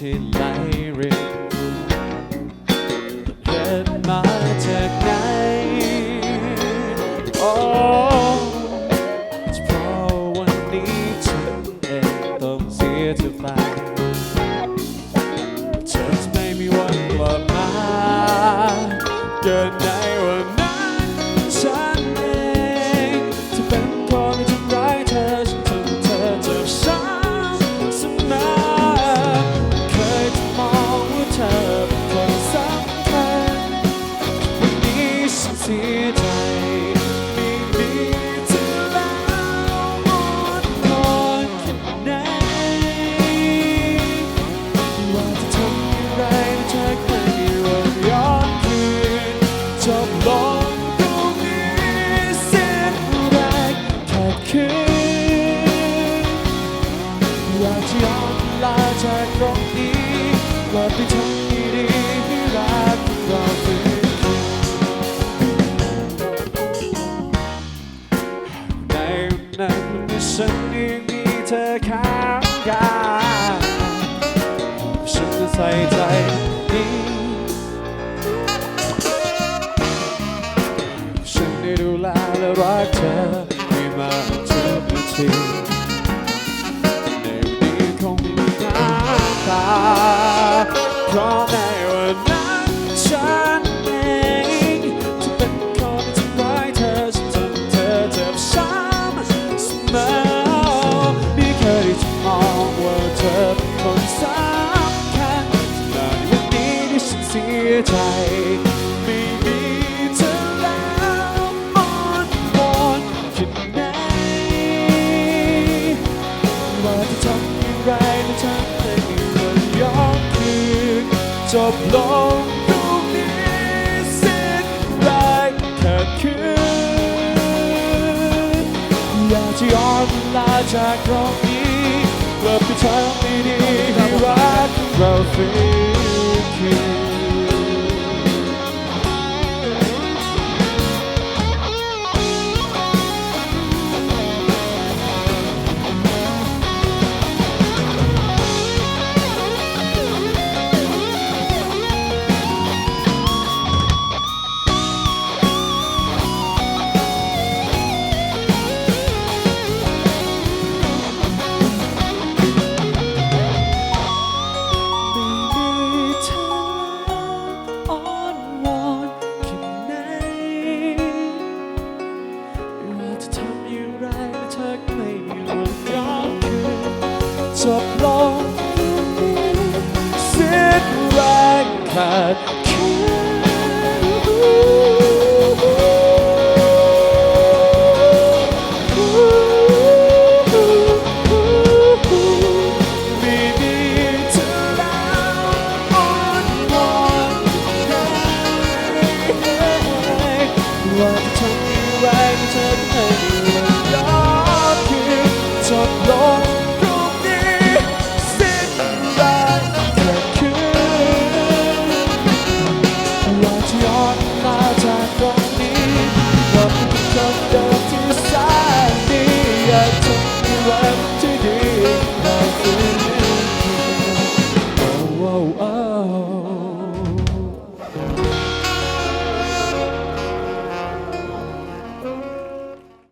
ที่ไหลรินเดินมาจากไหนโอ้เพราะวันนี้ฉันเองต้องเสียเธอไปเธอไม่มีวันกลับมาเกิน กลับไปทำให้ดีให้รักเราฟื้นคืนในวันนั้นที่ฉันยังมีเธอข้างกายฉันจะใส่ใจนี้ฉันได้ดูแลและรักเธอ ใจ ไม่มีเธอแล้วมอนมอนแค่ไหนว่าจะทำอย่างไรและทำให้มันย้อนคืนจบลงตรงนี้สิ้นแรงแค่คืนอยากจะย้อนลาจากตรงนี้กลับไปทำให้ดีให้รักเราฟื้ จ the